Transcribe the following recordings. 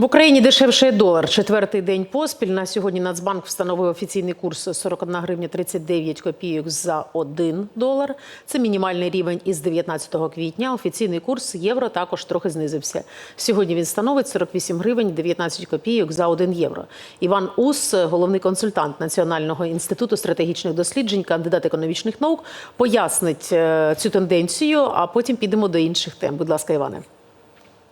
В Україні дешевшає долар. Четвертий день поспіль. На сьогодні Нацбанк встановив офіційний курс 41 гривня 39 копійок за 1 долар. Це мінімальний рівень із 19 квітня. Офіційний курс євро також трохи знизився. Сьогодні він становить 48 гривень 19 копійок за 1 євро. Іван Ус, головний консультант Національного інституту стратегічних досліджень, кандидат економічних наук, пояснить е, цю тенденцію, а потім підемо до інших тем. Будь ласка, Іване.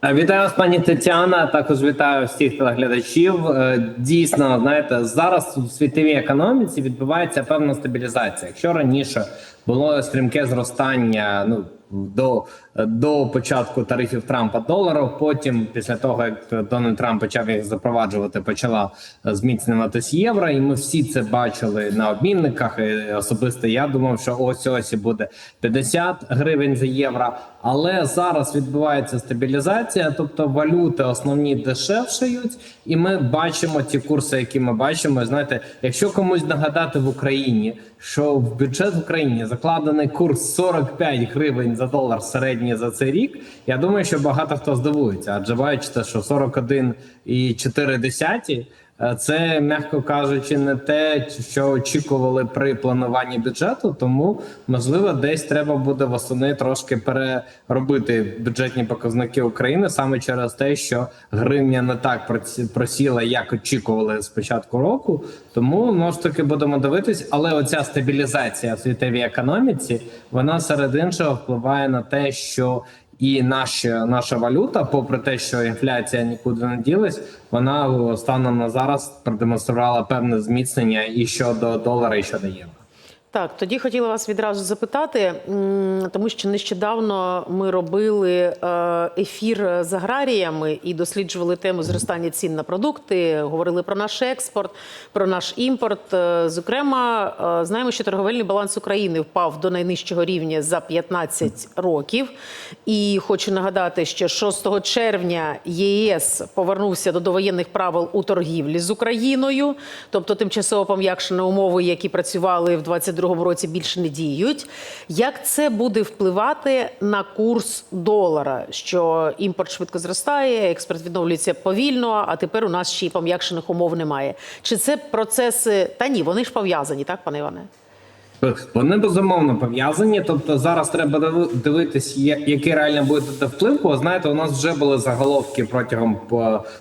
Е, Вітаю вас, пані Тетяна. Також вітаю всіх телеглядачів. Е, Дійсно, знаєте, зараз у світовій економіці відбувається певна стабілізація. Якщо раніше було стрімке зростання, ну до, до початку тарифів Трампа долару, потім, після того як Дональд Трамп почав їх запроваджувати, почала зміцнюватись євро, і ми всі це бачили на обмінниках. І особисто я думав, що ось ось буде 50 гривень за євро. Але зараз відбувається стабілізація, тобто валюти основні дешевшають, і ми бачимо ті курси, які ми бачимо. Знаєте, якщо комусь нагадати в Україні, що в бюджет в Україні закладений курс 45 гривень за долар середній за цей рік, я думаю, що багато хто здивується, адже бачите, що 41,4 Е, Це, м'яко кажучи, не те, що очікували при плануванні бюджету. Тому можливо, десь треба буде восени трошки переробити бюджетні показники України саме через те, що гривня не так просіла, як очікували з початку року. Тому ж таки будемо дивитись, але оця стабілізація в світовій економіці вона серед іншого впливає на те, що і наша наша валюта, попри те, що інфляція нікуди не ділась, вона станом на зараз продемонструвала певне зміцнення і щодо долара, і щодо євро. Так, тоді хотіла вас відразу запитати, тому що нещодавно ми робили е, ефір з аграріями і досліджували тему зростання цін на продукти, говорили про наш експорт, про наш імпорт. Е, Зокрема, е, знаємо, що торговельний баланс України впав до найнижчого рівня за 15 років. І хочу нагадати, що 6 червня ЄС повернувся до довоєнних правил у торгівлі з Україною, тобто тимчасово пом'якшені умови, які працювали в 22 році, більше не діють. Як це буде впливати на курс долара? Що імпорт швидко зростає, експорт відновлюється повільно, а тепер у нас ще й пом'якшених умов немає. Чи це процеси? Та ні, вони ж пов'язані, так, пане Іване? Вони безумовно пов'язані. Тобто зараз треба диви- дивитись, який реально буде вплив. Бо знаєте, у нас вже були заголовки протягом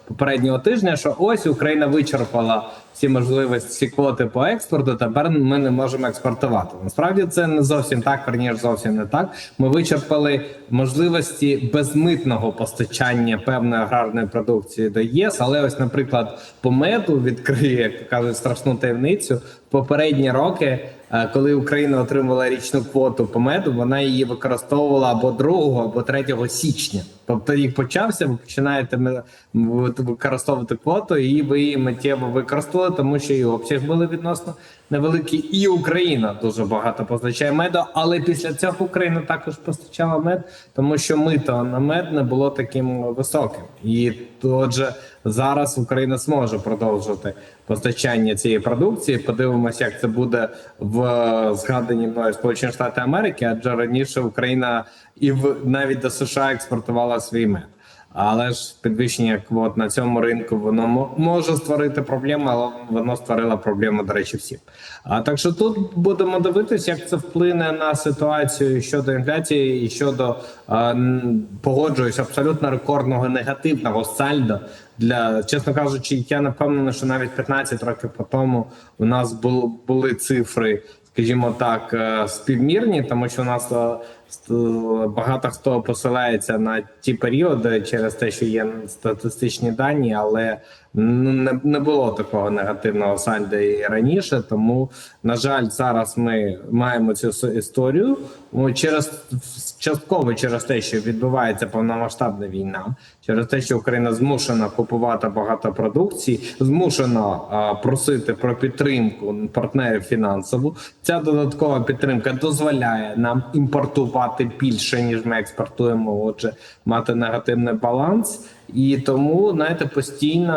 попереднього тижня, що ось Україна вичерпала всі можливості всі квоти по експорту. Тепер ми не можемо експортувати. Насправді це не зовсім так, верніше зовсім не так. Ми вичерпали можливості безмитного постачання певної аграрної продукції до ЄС. Але ось, наприклад, по меду відкриє, як кажуть, страшну таємницю. Попередні роки, е, коли Україна отримувала річну квоту по меду, вона її використовувала або 2, або 3 січня. Тобто рік почався, ви починаєте використовувати квоту, і ви її миттєво використали, тому що і обсяг були відносно невеликі. і Україна дуже багато постачає меду. Але після цього Україна також постачала мед, тому що мито на мед не було таким високим. І отже, зараз Україна зможе продовжувати постачання цієї продукції. Подивимося, як це буде в згаданні згадані мною Сполучені Штати Америки, адже раніше Україна і в навіть до США експортувала свій мед. Але ж підвищення квот на цьому ринку воно мо- може створити проблему, але воно створило проблему, до речі, всім. А так що тут будемо дивитися, як це вплине на ситуацію щодо інфляції і щодо е, погоджуюсь абсолютно рекордного негативного сальдо. Для чесно кажучи, я не що навіть 15 років по тому у нас бу- були цифри скажімо так, е, співмірні, тому що у нас е, багато хто посилається на ті періоди через те, що є статистичні дані, але не, не було такого негативного сальда і раніше. Тому, на жаль, зараз ми маємо цю історію Ну, через частково через те, що відбувається повномасштабна війна, через те, що Україна змушена купувати багато продукції, змушена а, просити про підтримку партнерів фінансову. Ця додаткова підтримка дозволяє нам імпортувати більше, ніж ми експортуємо. Отже, мати негативний баланс. І тому знаєте, постійно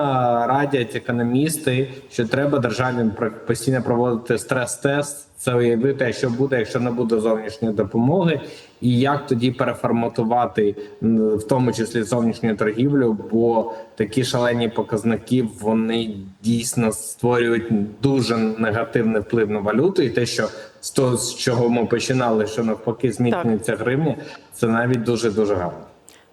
радять економісти, що треба державі постійно проводити стрес-тест. Це уявити, що буде, якщо не буде зовнішньої допомоги, і як тоді переформатувати в тому числі зовнішню торгівлю, бо такі шалені показники вони дійсно створюють дуже негативний вплив на валюту, і те, що з того, з чого ми починали, що навпаки зміцнюється гривня, це навіть дуже дуже гарно.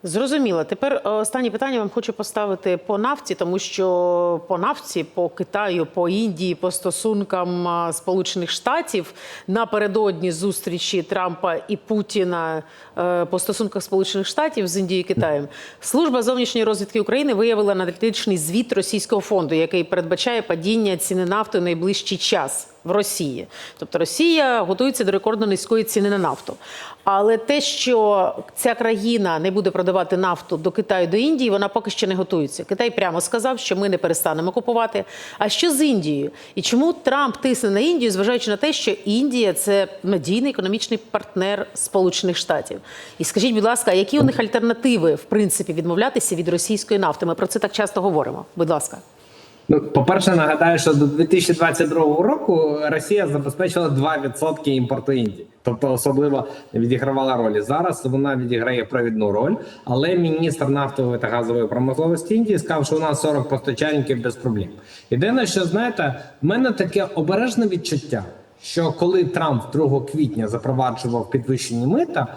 Зрозуміло. Тепер е, останнє питання вам хочу поставити по нафті, тому що по нафті, по Китаю, по Індії, по стосункам Сполучених Штатів напередодні зустрічі Трампа і Путіна е, по стосунках Сполучених Штатів з Індією і Китаєм. Служба зовнішньої розвідки України виявила аналітичний звіт російського фонду, який передбачає падіння ціни нафти в найближчий час в Росії. Тобто Росія готується до рекордно низької ціни на нафту. Але те, що ця країна не буде продавати нафту до Китаю, до Індії, вона поки що не готується. Китай прямо сказав, що ми не перестанемо купувати. А що з Індією? І чому Трамп тисне на Індію, зважаючи на те, що Індія це надійний економічний партнер Сполучених Штатів? І скажіть, будь ласка, які у них альтернативи в принципі відмовлятися від російської нафти? Ми про це так часто говоримо. Будь ласка. Ну, по-перше, нагадаю, що до 2022 року Росія забезпечила 2% імпорту Індії, тобто особливо відігравала ролі. Зараз вона відіграє провідну роль, але міністр нафтової та газової промисловості Індії сказав, що у нас 40 постачальників без проблем. Єдине, що знаєте, в мене таке обережне відчуття. Що коли Трамп 2 квітня запроваджував підвищені мита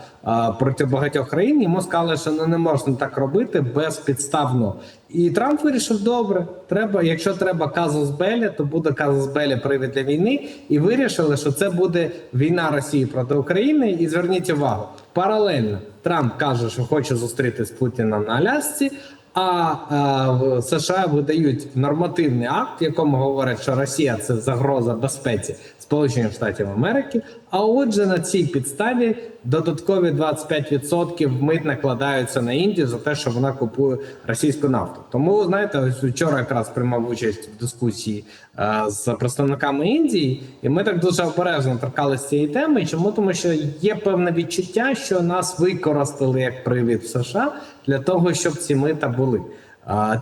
проти багатьох країн, йому сказали, що ну, не можна так робити безпідставно. І Трамп вирішив: добре, треба, якщо треба казус Белі, то буде казус Белі привід для війни. І вирішили, що це буде війна Росії проти України. І зверніть увагу, паралельно Трамп каже, що хоче зустрітися з Путіном на Алясці. А, а в США видають нормативний акт, в якому говорять, що Росія це загроза безпеці Сполучених Штатів Америки. А отже, на цій підставі додаткові 25% мит накладаються на Індію за те, що вона купує російську нафту. Тому знаєте, ось вчора якраз приймав участь в дискусії е, з представниками Індії, і ми так дуже обережно торкалися цієї теми. Чому тому, що є певне відчуття, що нас використали як привід в США для того, щоб ці мита були.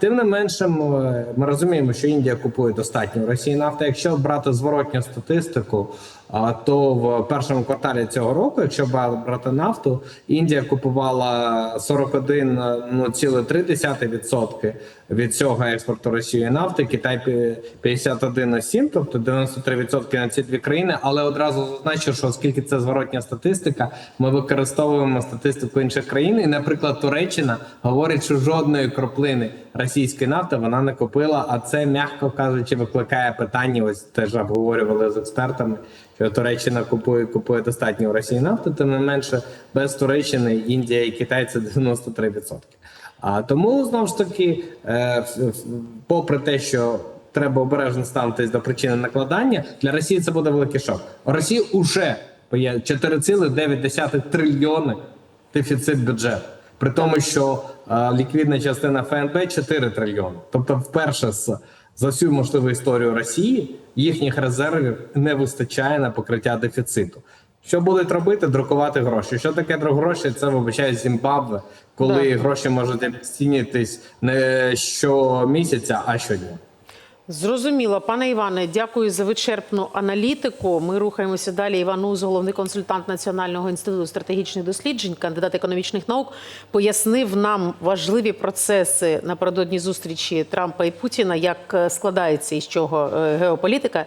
Тим не менше, ми, розуміємо, що Індія купує достатньо Росії нафти. Якщо брати зворотню статистику, то в першому кварталі цього року, якщо брати нафту, Індія купувала 41,3% від цього експорту Росії нафти, Китай пі- 51,7%, тобто 93% на ці дві країни. Але одразу зазначу, що оскільки це зворотня статистика, ми використовуємо статистику інших країн. І, наприклад, Туреччина говорить, що жодної краплини російської нафти вона не купила. А це, м'яко кажучи, викликає питання. Ось теж обговорювали з експертами, що Туреччина купує купує достатньо в Росії нафти, тим не менше без Туреччини Індія і Китай це 93%. А тому знову ж таки, е, попри те, що треба обережно ставитись до причини накладання, для Росії це буде великий шок. Уже є 4,9 трильйони дефіцит бюджету. При тому, що е, ліквідна частина ФНБ 4 трильйони. Тобто, вперше з за всю можливу історію Росії їхніх резервів не вистачає на покриття дефіциту. Що будуть робити? Друкувати гроші. Що таке гроші? Це вибачає Зімбабве, коли Да. гроші можуть цінитись не щомісяця, а щодня. Зрозуміло, пане Іване, дякую за вичерпну аналітику. Ми рухаємося далі. Іван Уз, головний консультант Національного інституту стратегічних досліджень, кандидат економічних наук, пояснив нам важливі процеси напередодні зустрічі Трампа і Путіна, як е, складається із чого е, геополітика.